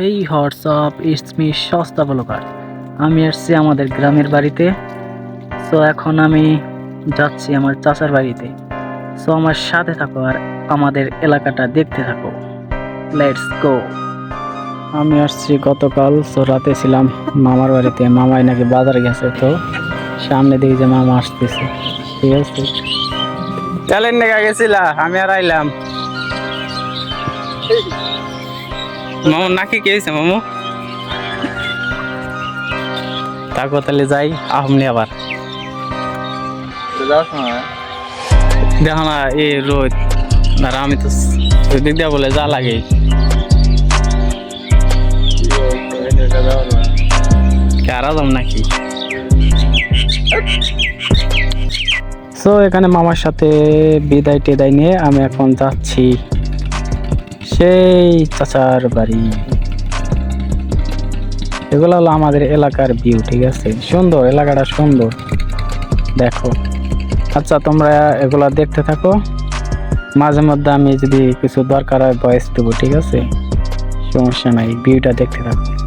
Hey WhatsApp it's me সস্তা blogger. আমি এসছি আমাদের গ্রামের বাড়িতে। সো এখন আমি যাচ্ছি আমার চাচার বাড়িতে। সো আমার সাথে থাকো আর আমাদের এলাকাটা দেখতে থাকো। লেটস গো আমি আসছি গতকাল সো রাতে ছিলাম মামার বাড়িতে। মামাই নাকি বাজার গেছে তো সামনে দেখি যে মামা আসতেছে। ঠিক আছে। চলেন দেখা গেছিলা আমি আর আইলাম। মামু নাকি কে হয়েছে মামু? তারপর তাহলে যাই আহমনি আবার। দেখো না এই রোদ। আর আমি তো দিক দিয়ে বলে যা লাগে। কারা যাম নাকি? সো এখানে মামার সাথে বিদায় টেদায় নিয়ে আমি এখন যাচ্ছি। সেই চাচার বাড়ি। এগুলো হলো আমাদের এলাকার ভিউ ঠিক আছে? সুন্দর, এলাকাটা সুন্দর। দেখো। আচ্ছা তোমরা এগুলা দেখতে থাকো। মাঝে মধ্যে আমি যদি কিছু দরকার হয় বয়স দেবো, ঠিক আছে? সমস্যা নাই ভিউটা দেখতে থাকো।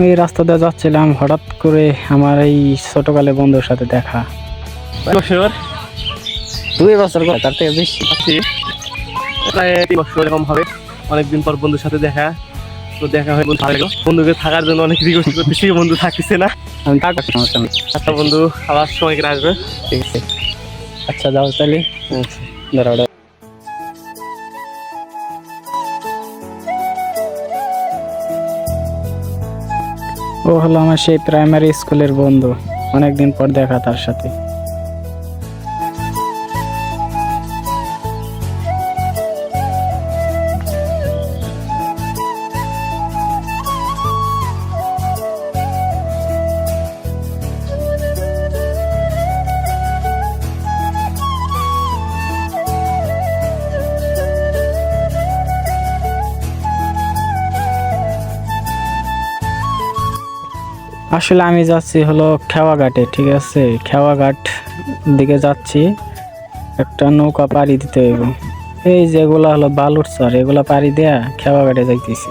আমি এই রাস্তা দিয়ে যাচ্ছিলাম হঠাৎ করে আমার এই ছোটকালে বন্ধুর সাথে দেখা। বছর? দুই বছর তার থেকে বেশি। প্রায় তিন বছর এরকম হবে। অনেকদিন পর বন্ধুর সাথে দেখা। তো দেখা হয়ে বন্ধু ভালো বন্ধুকে থাকার জন্য অনেক রিকোয়েস্ট করতেছি বন্ধু থাকতেছে না। আমি সমস্যা নেই। একটা বন্ধু আবার সময় করে আসবে। ঠিক আছে। আচ্ছা যাও তাহলে। দাঁড়াও। ও হলো আমার সেই প্রাইমারি স্কুলের বন্ধু। অনেকদিন পর দেখা তার সাথে। আসলে আমি যাচ্ছি হলো খেওয়াঘাটে, ঠিক আছে? খেওয়াঘাট দিকে যাচ্ছি, একটা নৌকা পাড়ি দিতে হইব। এই যেগুলা হলো বালুর চর এগুলা পাড়ি দেয়া খেওয়াঘাটে যাইতেছি।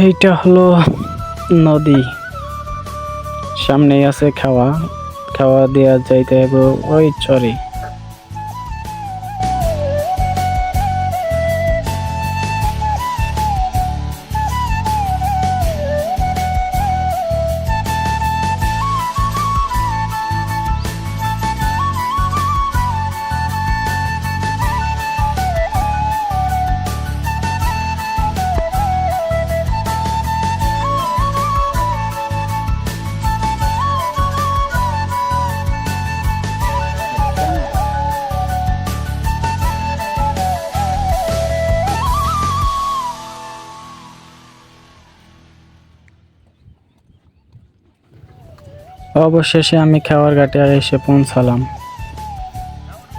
এইটা হলো নদী। সামনেই আছে খাওয়া। খাওয়া দেওয়া যাইতে হবে ওই চরে। অবশেষে আমি খাওয়ার ঘাটে এসে পৌঁছালাম।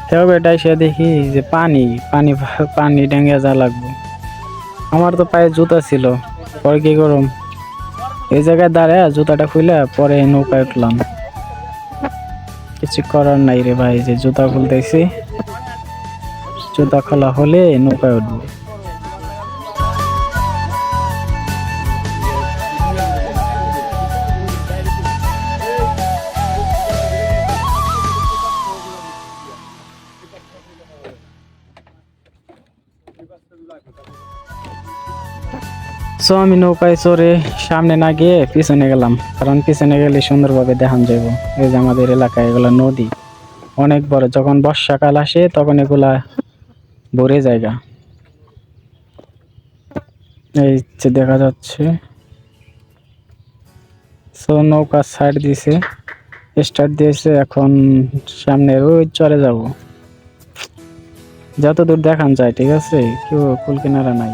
খেওয়ার ঘাটে এসে দেখি যে পানি পানি পানি ডেঙ্গে যা লাগবে। আমার তো পায়ে জুতা ছিল, পরে কি করম? এই জায়গায় দাঁড়ায় জুতাটা খুলে পরে নৌকায় উঠলাম। কিছু করার নাই রে ভাই, যে জুতা খুলতেছি, জুতা খোলা হলে নৌকায় উঠবো। সো আমি নৌকায় চড়ে সামনে না গিয়ে পিছনে গেলাম, কারণ পিছনে গেলে সুন্দরভাবে দেখান যাব এই যে আমাদের এলাকায় এগুলো নদী, অনেক বড়। যখন বর্ষাকাল আসে, তখন এগুলা ভরে জায়গা। এই যে দেখা যাচ্ছে, সো নৌকা সাইড দিছে স্টার্ট দিয়েছে, এখন সামনে ওই চরে যাব। যত দূর দেখান যায়, ঠিক আছে? কেউ কুল কিনারা নাই।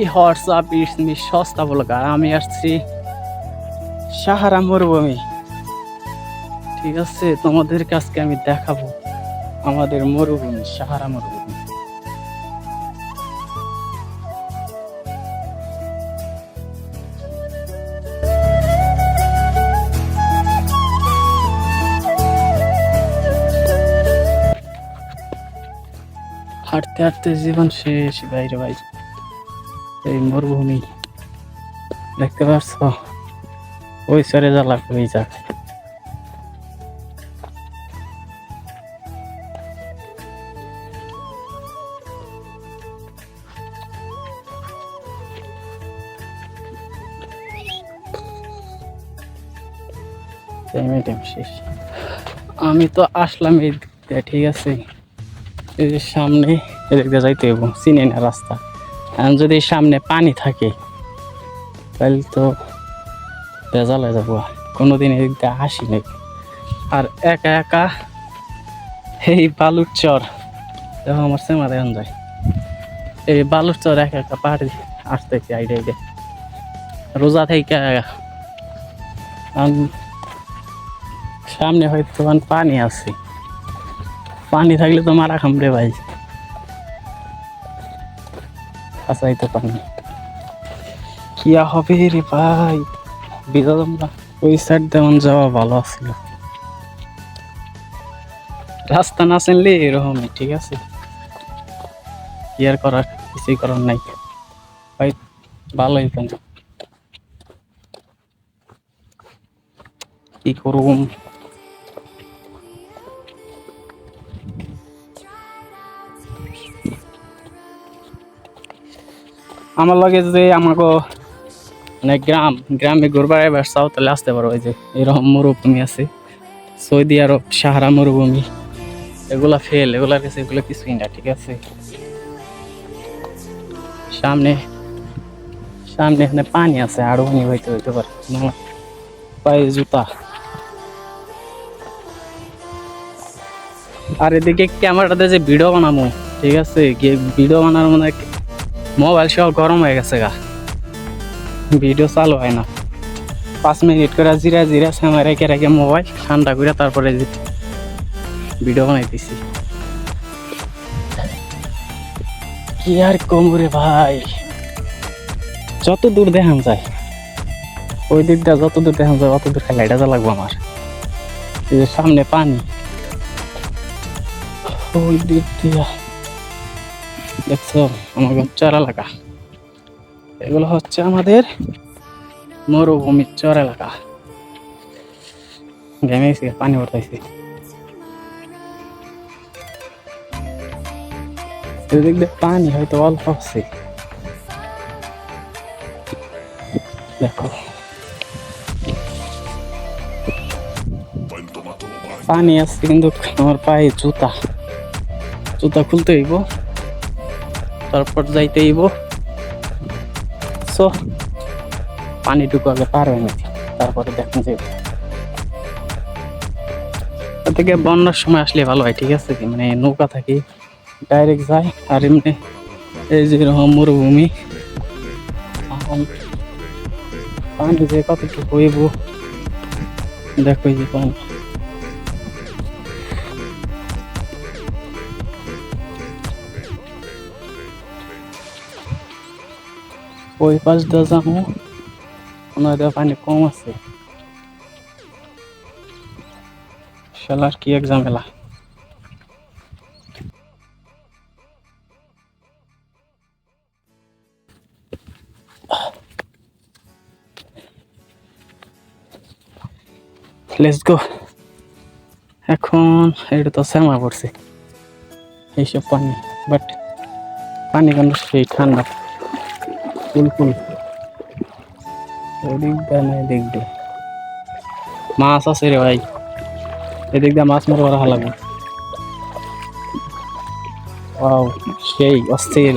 এই হোয়াটসঅ্যাপ ইটস মি সস্তা ব্লগার আমি আসছি সাহারা মরুভূমি। ঠিক আছে তোমাদের কাছকে আমি দেখাবো আমাদের মরুভূমি, সাহারা মরুভূমি। হাঁটতে হাঁটতে জীবন শেষ। বাইরে ভাই এই মরুভূমি। দেখতে পাচ্ছ ওই সরে জ্বালা ওই যাক। শেষ। আমি তো আসলাম এই দিক দিয়ে, ঠিক আছে? এই সামনে এদিক যাইতে হইব। চিনি না রাস্তা। যদি সামনে পানি থাকে, তাহলে তো ভেজাল হয়ে যাব। কোনোদিন এদিক দিয়ে আসি নাই আর একা একা এই বালুর চর, দেখো আমার সেমা দেখান যায় এই বালুর চর একা একা পাহাড়ি আসতে কি আইডে আইডে রোজা থেকে সামনে হয়তো পানি আছে। পানি থাকলে তো মারা খামরে ভাই। আসাই তো পানি কি হবে রে ভাই? বিজা তোমরা ওই সাইড তেমন যাওয়া ভালো আছিল। রাস্তা না চিনলে এরকমই, ঠিক আছে? কি আর করার কিছুই করার নাই। ভাই ভালোই কেন কি করুম? আমার লগে যে আমাকে মানে গ্রাম গ্রামে ঘুরবার এবার চাও তাহলে আসতে পারো। ওই যে এরকম মরুভূমি আছে। সৌদি আরব সাহারা মরুভূমি। এগুলা ফেল এগুলার কাছে এগুলো কিছুই না ঠিক আছে? সামনে সামনে এখানে পানি আছে আরও পানি হইতে হইতে পারে। না, পায়ে জুতা। আর এদিকে ক্যামেরাতে যে ভিডিও বানাবো ঠিক আছে? ভিডিও বানানোর মানে মোবাইল সব গরম হয়ে গেছে গা। ভিডিও চালু হয় না। পাঁচ মিনিট করে জিরা জিরা সামনে রেখে রেখে মোবাইল ঠান্ডা করে তারপরে ভিডিও বানাইতেছি কি আর কমরে ভাই? যত দূর দেখান যায়, ওই দিকটা যত দূর দেখান যায়, অত দূর খালি এটা লাগবো আমার। এই যে সামনে পানি, ওই দিক দিয়া দেখছ? আমার চর এলাকা। এগুলো হচ্ছে আমাদের মরুভূমির চর এলাকা। ঘেমেছি, পানি ভরতাইছি এদিক পানি হয়তো অল্প আছে। দেখো। পানি আছে কিন্তু আমার পায়ে জুতা। জুতা খুলতে হইব। তারপর যাইতে হইব। সো পানিটুকু আগে পার হয়ে নিতে তারপরে দেখুন যে থেকে বন্যার সময় আসলে ভালো হয়, ঠিক আছে? কি মানে নৌকা থাকি ডাইরেক্ট যায়, আর এমনি এই যে এরকম মরুভূমি। পানি যে কতটুকু হইব, দেখো যে পানি। ওই পাশ দিয়ে যাব ওনাদের পানি কম আছে শালার কি এক ঝামেলা লেটস গো এখন এটা তো শ্যামা পড়ছে এইসব পানি বাট পানি কেন সেই ঠান্ডা না এদিক দিয়ে? মাছ আছে রে ভাই। এদিক দিয়ে মাছ মারবার লাগবে ওয়াও সেই অস্থির।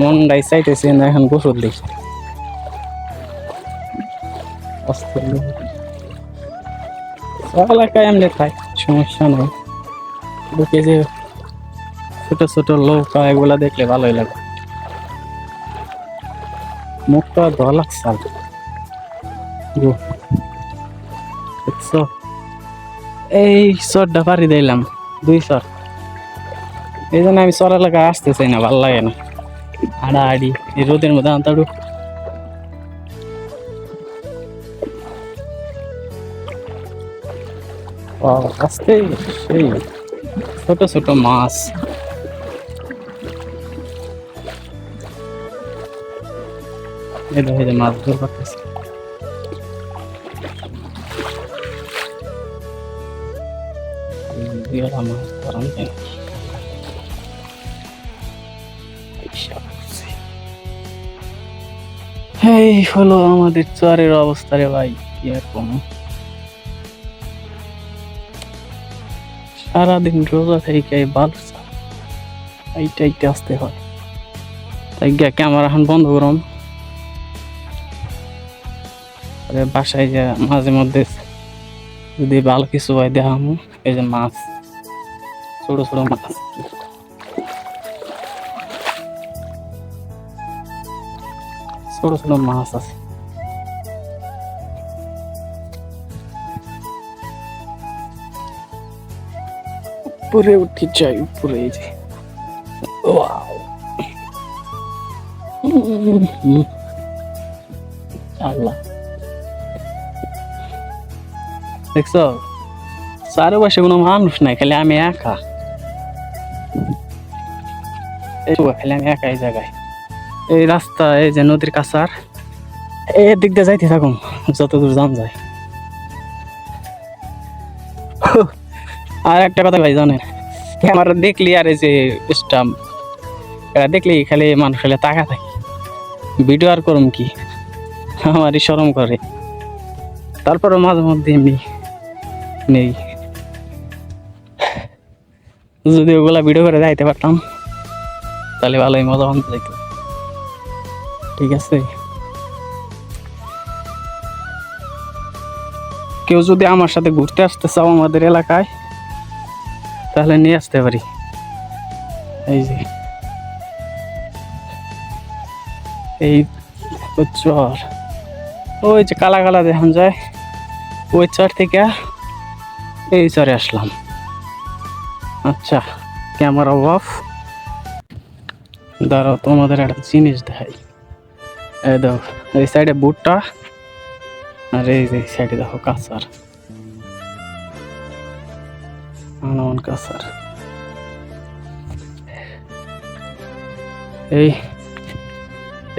মন ডাই চাইতেছে না এখন গোসল দিই। অস্থির। সব এলাকায় খাই সমস্যা নেই। ঢুকে যে ছোট ছোট নৌকা এগুলা দেখলে ভালোই লাগে। মুখটা লাগছে আর। দেখছ? এই চরটা পাড়ি দিলাম, দুই চর। এই জন্য আমি চর এলাকায় আসতে চাই না, ভালো লাগে না। হাড়াহাড়ি, এই রোদের মধ্যে আনতাড়ু আসতে সেই ছোট ছোট মাছ। এই দেখো এই যে মাছ ধর করতেছে এই হলো আমাদের চরের অবস্থা রে ভাই, কি আর কম? সারাদিন রোজা থেকে বাল এইটা এইটা আসতে হয়। তাই ক্যামেরা এখন বন্ধ করুন। বাসায় যে মাঝে মধ্যে যদি ভালো কিছু হয় দেখাম, এই যে মাছ, ছোট ছোট মাছ। ছোট ছোট মাছ আছে। উপরে উঠতে চাই উপরে যে. আল্লাহ। দেখছ? চারপাশে কোনো মানুষ নাই, খালি আমি একা। এই খালি আমি একা এই জায়গায়। এই রাস্তা, এই যে নদীর কাছার, এই দিক দিয়ে যাইতে থাকুন যত দূর যান যায়। আর একটা কথা ভাই, জানেন ক্যামেরা দেখলি আর এই যে স্টাম্প এটা দেখলি খালি মানুষ খালি তাকা থাকে। ভিডিও আর করুম কি? আমারই সরম করে। তারপরে মাঝে মধ্যে এমনি নেই। যদি ওগুলা ভিডিও করে যাইতে পারতাম, তাহলে ভালোই মজা আনতে যেত ঠিক আছে। কেউ যদি আমার সাথে ঘুরতে আসতে চাও আমাদের এলাকায়, তাহলে নিয়ে আসতে পারি। এই যে। এই চর। ওই যে কালা কালা দেখান যায়। ওই চর থেকে এই চরে আসলাম। আচ্ছা ক্যামেরা অফ। দাঁড়াও, তোমাদের একটা জিনিস দেখাই। এই দেখো, এই সাইডে বুটটা, আর এই যে সাইডে দেখো কাঁচার আনমন কাঁচার এই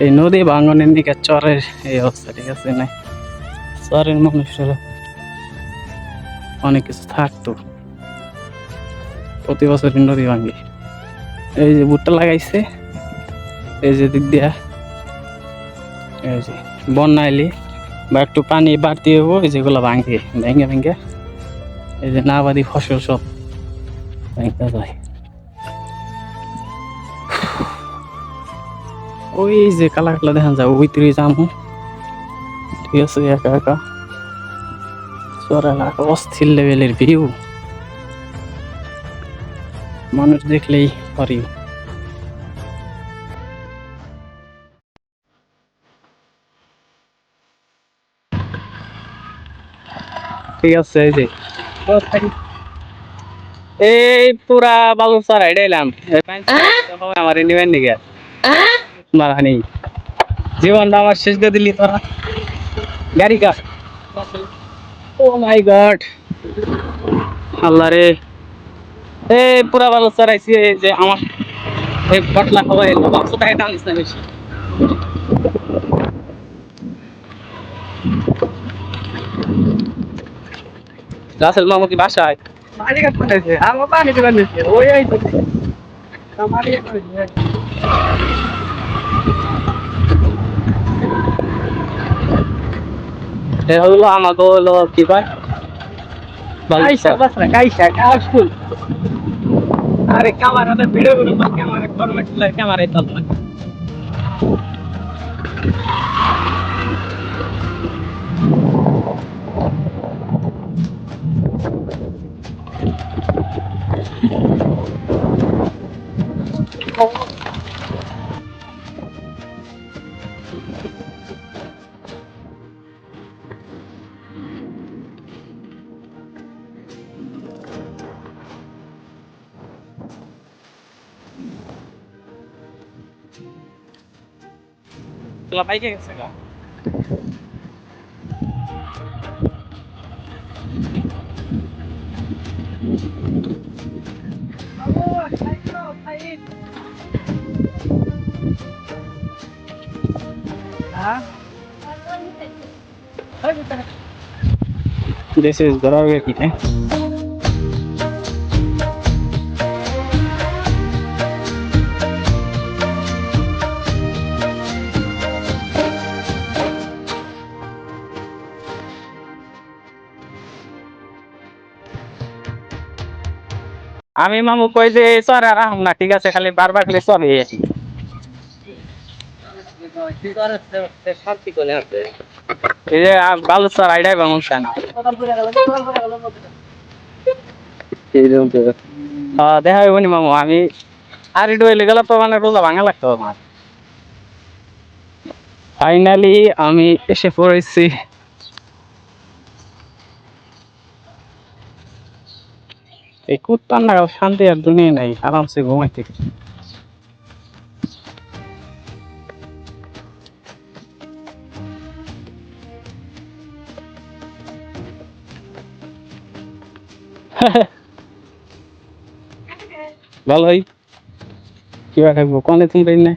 এই নদী ভাঙনের দিকে চরের এই অবস্থা, ঠিক আছে না? চরের মানুষের অনেক কিছু থাকতো। প্রতি বছরই নদী ভাঙে। এই যে ভুট্টা লাগাইছে, এই যে দিক দিয়া, এই যে বন্যা এলি বা একটু পানি বাড়তি হব এই যেগুলো ভাঙে, ভেঙে ভেঙে, এই যে নাবাদি ফসল সব ভেঙে যায়। ওই যে কালা কালা দেখা যায় ওই তীরে যাব ঠিক আছে, একা একা। চর এলাকা অস্থির লেভেলের ভিউ মানুষ দেখলেই পারি। ঠিক আছে, এই যে। এই পুরা বালু সারা এলাম। আমার নিবেন দিকে মারা জীবনটা আমার শেষ করে দিলি তোরা। গাড়ি কার? ও মাই গড আল্লাহ রে। এই পুরা ভালো এই যে আমার এই পটলা খাওয়া এলো। পাঁচশো টাকা দাম না বেশি? রাসেল মামু কি বাসায়? আমার দোকান ওই এই তো এ হলো আমাকে হলো কি কয়? কাইসা বাসরা কাইসা কাশফুল আরে ক্যামেরাতে ভিডিও করে ক্যামেরা ফরম্যাট ক্যামেরায় তো gelap aja guys. Ah. This is Garawaki, eh? আমি মামু কই যে চর আর আহম না, ঠিক আছে, খালি বারবার খালি চরে আসি করে আছে এই যে বালু চর আইডাই তো হ্যাঁ দেখা হইব নি মামু, আমি আর একটু এলে গেলে তো মানে রোজা ভাঙা লাগতো আমার। ফাইনালি আমি এসে পড়েছি। এই কুত্তার না শান্তি আর দুনিয়া নাই আরামসে ঘুমাইতে ভালোই কিবা থাকব কনে তুমি না